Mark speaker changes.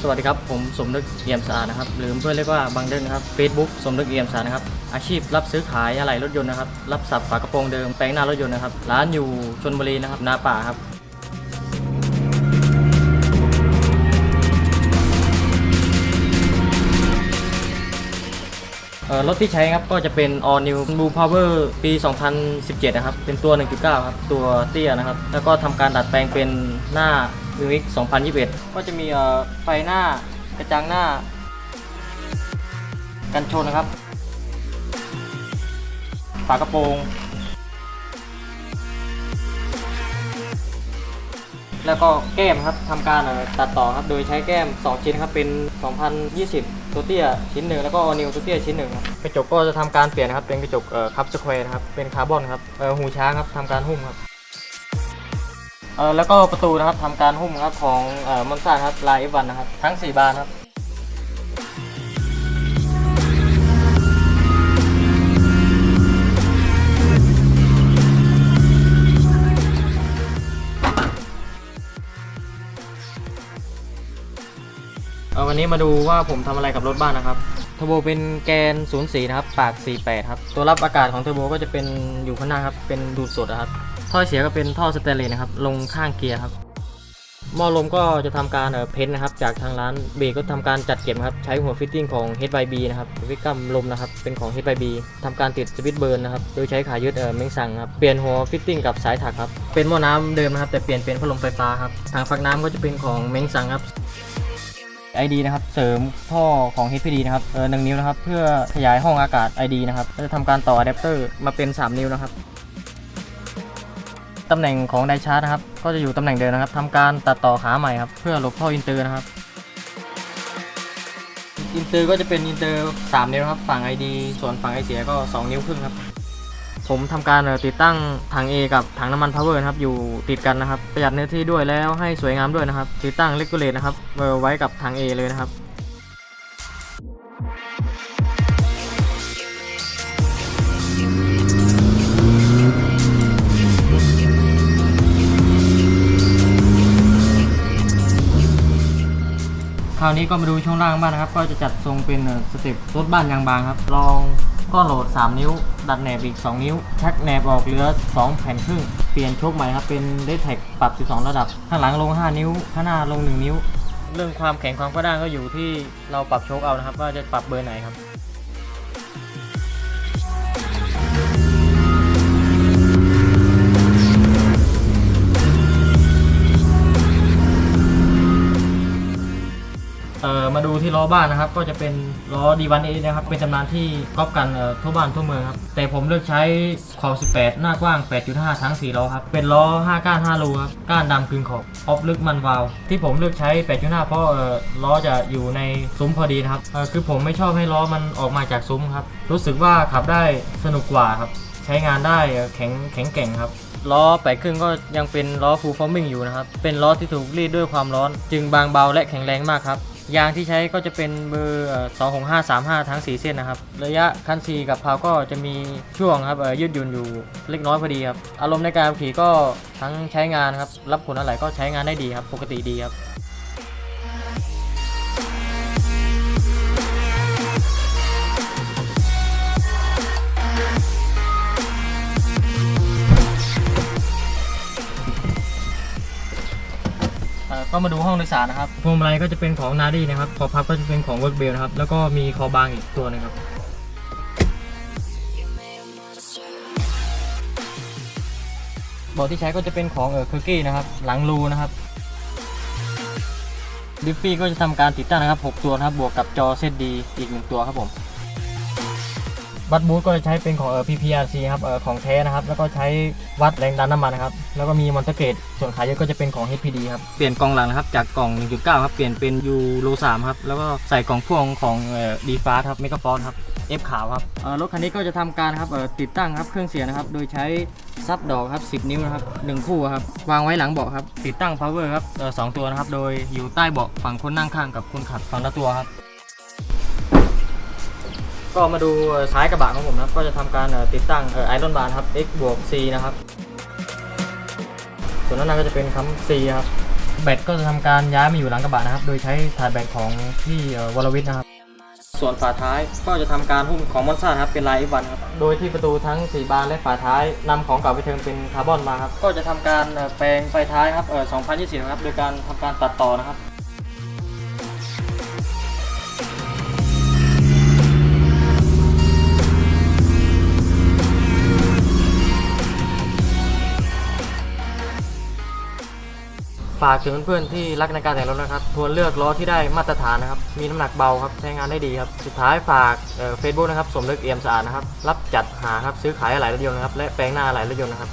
Speaker 1: สวัสดีครับผมสมนึกเอี่ยมสะอาดนะครับหรือเพื่อนเรียกว่าบางเด้งนะครับ Facebook สมนึกเอี่ยมสะอาดนะครับอาชีพรับซื้อขายอะไหล่รถยนต์นะครับรับสับฝากระโปรงเดิมแปลงหน้ารถยนต์นะครับร้านอยู่ชนบุรีนะครับนาป่าครับรถที่ใช้ครับก็จะเป็น All New Blue Power ปี 2017 นะครับ เป็นตัว 1.9 ครับ ตัวเตี้ยนะครับ แล้วก็ทำการดัดแปลงเป็นหน้า UX 2021 ก็จะมีไฟหน้ากระจังหน้า กันชนนะครับ ฝากระโปรง แล้วก็แก้มครับทำการตัดต่อครับ โดยใช้แก้ม 2 ชิ้นครับ เป็น 2020 ตัวเตี้ยชิ้นหนึ่งแล้วก็นิวตัวเตี้ยชิ้นหนึ่งกระจกก็จะทำการเปลี่ยนนะครับ เป็นกระจกคับสแควร์นะครับ เป็นคาร์บอนครับหูช้างครับทำการหุ้มครับ เอ่อแล้วก็ประตูนะครับทำการหุ้มครับของเอ่อมอนซ่าครับลายเอฟวันนะครับ ทั้ง 4 บานครับเออวันนี้มาดูว่าผมทำอะไรกับรถบ้านนะครับ อร์โบเป็นแกน 04 นะครับ ปาก 48 ครับ ตัวรับอากาศของเทอร์โบก็จะเป็นอยู่ข้างหน้าครับ เป็นดูดสดครับ ท่อเสียก็เป็นท่อสแตนเลสนะครับ ลงข้างเกียร์ครับ หม้อลมก็จะทำการเออเพ้นท์นะครับ จากทางร้านเบรกก็ทำการจัดเก็บครับ ใช้หัวฟิตติ้งของ HYB นะครับวิกกัมลมนะครับ เป็นของ HYB ทำการติดสวิตช์เบิร์นนะครับ โดยใช้ขายึดเอ่อเม้งสั่งครับ เปลี่ยนหัวฟิตติ้งกับสายถักครับ เป็นหม้อน้ำเดิมนะครับ แต่เปลี่ยนเป็นพัดลมไฟฟ้าครับ ทางฝักน้ำก็จะเป็นของเม้งสั่งครับ ID นะครับเสริมท่อของ HPD นะครับเออหนึ่งนิ้วนะครับ เพื่อขยายห้องอากาศ ID นะครับก็จะทำการต่ออะแดปเตอร์มาเป็น 3 นิ้วนะครับตำแหน่งของไดชาร์จนะครับ ก็จะอยู่ตำแหน่งเดิมนะครับทำการตัดต่อขาใหม่ครับ เพื่อหลบท่ออินเตอร์นะครับอินเตอร์ก็จะเป็นอินเตอร์3นิ้วครับ ฝั่ง ID ส่วนฝั่งไอเสียก็ 2 นิ้วครึ่งครับ ผมทำการติดตั้งถัง A กับถังน้ำมันพาวเวอร์นะครับอยู่ติดกันนะครับประหยัดเนื้อที่ด้วยแล้วให้สวยงามด้วยนะครับติดตั้งเลกูเลตนะครับไว้กับถัง A เลยนะครับ ราวนี้ก็มาดูช่วงล่างบ้านนะครับ ก็จะจัดทรงเป็นสเต็ปรถบ้านยางบางครับลองก็โหลด 3 นิ้ว ดัดแหนบอีก 2 นิ้ว ชักแหนบออกเหลือ 2 แผ่นครึ่ง เปลี่ยนโชคใหม่ครับ เป็นเดทแท็กปรับ 12 ระดับ ข้างหลังลง 5 นิ้ว ข้างหน้าลง 1 นิ้ว เรื่องความแข็งความกระด้างก็อยู่ที่เราปรับโชคเอานะครับ ว่าจะปรับเบอร์ไหนครับ ดูที่ล้อบ้านนะครับ ก็จะเป็นล้อ D1A นะครับ เป็นตำนานที่ก๊อปกันทั่วบ้านทั่วเมืองครับ แต่ผมเลือกใช้ขอบ 18 หน้ากว้าง 8.5 ทั้ง 4 ล้อครับ เป็นล้อ 5 ก้าน 5 รูครับ ก้านดำกึ่งขอบออฟลึกมันวาว ที่ผมเลือกใช้ 8.5 เพราะล้อจะอยู่ในซุ้มพอดีนะครับ คือผมไม่ชอบให้ล้อมันออกมาจากซุ้มครับ รู้สึกว่าขับได้สนุกกว่าครับ ใช้งานได้แข็งแข็งแกร่งครับล้อแปดครึ่งก็ยังเป็นล้อฟูลฟอร์มิงอยู่นะครับ เป็นล้อที่ถูกรีดด้วยความร้อน จึงบางเบาและแข็งแรงมากครับ ยางที่ใช้ก็จะเป็นเบอร์265/35 ทั้ง 4 เส้นนะครับ ระยะคันซีกับพาวก็จะมีช่วงครับเอ่อยืดหยุ่นอยู่เล็กน้อยพอดีครับ อารมณ์ในการขับขี่ก็ทั้งใช้งานครับ รับผลอะไรก็ใช้งานได้ดีครับ ปกติดีครับ ก็มาดูห้องโดยสารนะครับพวงมาลัยก็จะเป็นของนาดีนะครับ ขอบพับก็จะเป็นของเวิร์กเบลนะครับ แล้วก็มีคอบางอีกตัวหนึงครับ เบาะที่ใช้ก็จะเป็นของเออเคอร์กี้นะครับ หลังรูนะครับดิฟฟี่ก็จะทำการติดตั้งนะครับ 6 ตัวนะครับ บวกกับจอเซตดีอีก 1 ตัวครับผม บัตบูทก็จะใช้เป็นของเออ PPRC ครับเออของแท้นะครับ แล้วก็ใช้วัดแรงดันน้ำมันนะครับ แล้วก็มีมอนเตอร์เกตส่วนขายเยอะก็จะเป็นของ HPD ครับ เปลี่ยนกล่องหลังนะครับ จากกล่อง 1.9 ครับ เปลี่ยนเป็นยูโร3ครับ แล้วก็ใส่กล่องพ่วงของเอ่อดีฟ้าครับเมกาฟอนครับ F ขาวครับเอ่อรถคันนี้ก็จะทำการครับเอ่อติดตั้งครับเครื่องเสียงนะครับ โดยใช้ซับดอกครับ10 นิ้วนะครับหนึ่งคู่ครับ วางไว้หลังเบาะครับ ติดตั้ง power ครับเอ่อสองตัวนะครับ โดยอยู่ใต้เบาะฝั่งคนนั่งข้างกับคนขับฝั่งละตัวครับ ก็มาดูท้ายกระบะของผมนะครับ ก็จะทำการติดตั้งไอรอนบาร์ครับ x บวก c นะครับ ส่วนด้านหน้าก็จะเป็นคัม c ครับ แบตก็จะทำการย้ายมาอยู่หลังกระบะนะครับ โดยใช้ถ่าดแบตของพี่เอ่อวรวิทย์นะครับ ส่วนฝาท้ายก็จะทำการหุ้มของมอนซ่าครับเป็นลาย F1 ครับ โดยที่ประตูทั้ง 4 บานและฝาท้ายนำของเก่าไปเทิร์นเป็นคาร์บอนมาครับ ก็จะทำการแปลงไฟท้ายครับเอ่อ2020ครับ โดยการทำการตัดต่อนะครับ ฝากถึงเพื่อนๆที่รักในการแต่งรถนะครับควรเลือกล้อที่ได้มาตรฐานนะครับ มีน้ำหนักเบาครับใช้งานได้ดีครับ สุดท้ายฝากเฟซบุ๊กนะครับ สมนึกเอี่ยมสะอาดนะครับ รับจัดหาครับ ซื้อขายหลายรถยนต์นะครับ และแปลงหน้าหลายรถยนต์นะครับ